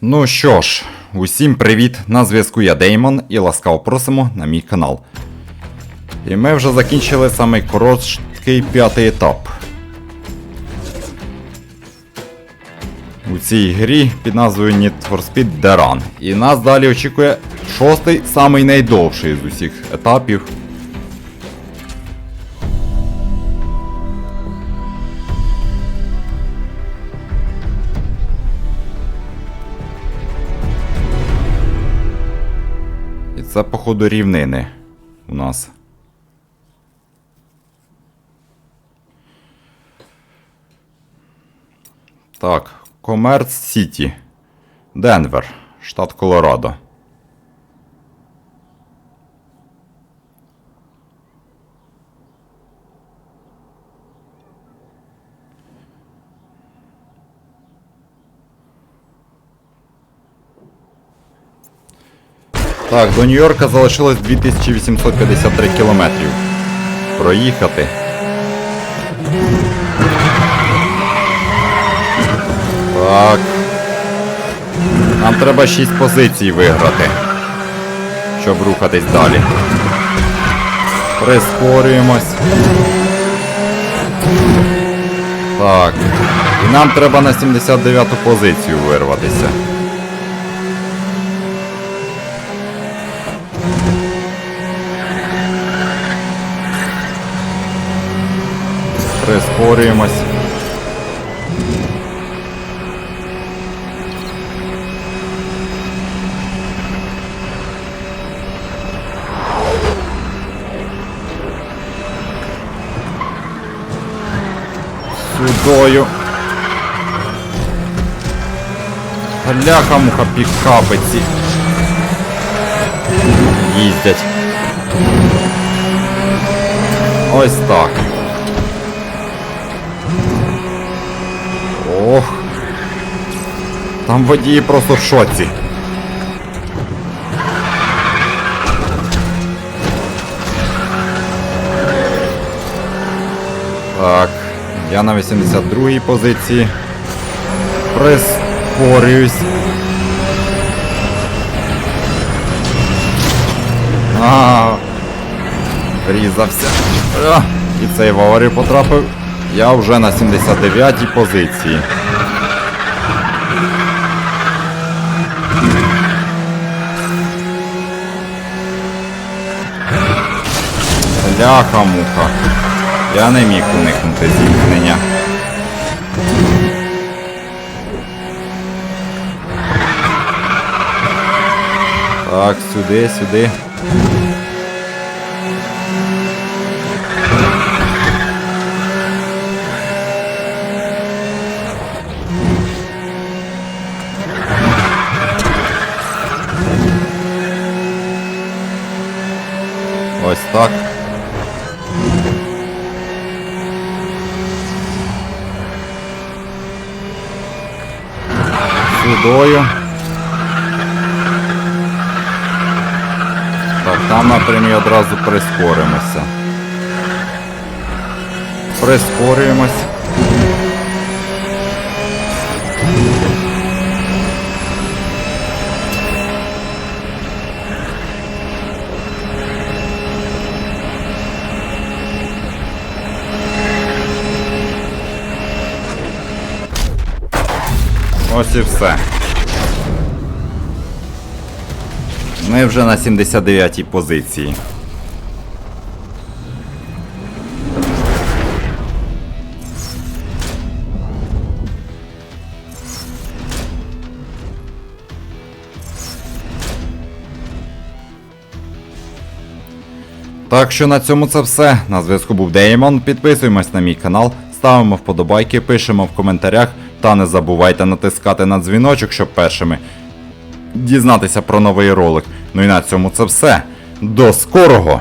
Ну що ж, усім привіт! На зв'язку я Деймон і ласкаво просимо на мій канал. І ми вже закінчили самий короткий п'ятий етап. У цій грі під назвою Need for Speed The Run. І нас далі очікує шостий, самий найдовший з усіх етапів. І це, походу, рівнини у нас. Так, Комерц Сіті. Денвер, штат Колорадо. Так, до Нью-Йорка залишилось 2853 кілометрів. Проїхати. Так. Нам треба 6 позицій виграти. Щоб рухатись далі. Прискорюємось. Так. І нам треба на 79-ту позицію вирватися. Прискорюємось. Сюдою. Ляха муха пікапиці. Їздять. Ось так. Там водії просто в шоці. Так, я на 82-й позиції. Прискорююсь. А, врізався. А, і цей в аварію потрапив. Я вже на 79-й позиції. Ляха-муха. Я не міг уникнути зіткнення. Так, сюди, сюди. Ось так. Сюдою. Так, там напрямі одразу прискоримося. Прискорюємось. Ось і все. Ми вже на 79-й позиції. Так що на цьому це все. На зв'язку був Деймон. Підписуємось на мій канал, ставимо вподобайки, пишемо в коментарях та не забувайте натискати на дзвіночок, щоб першими дізнатися про новий ролик. Ну і на цьому це все. До скорого!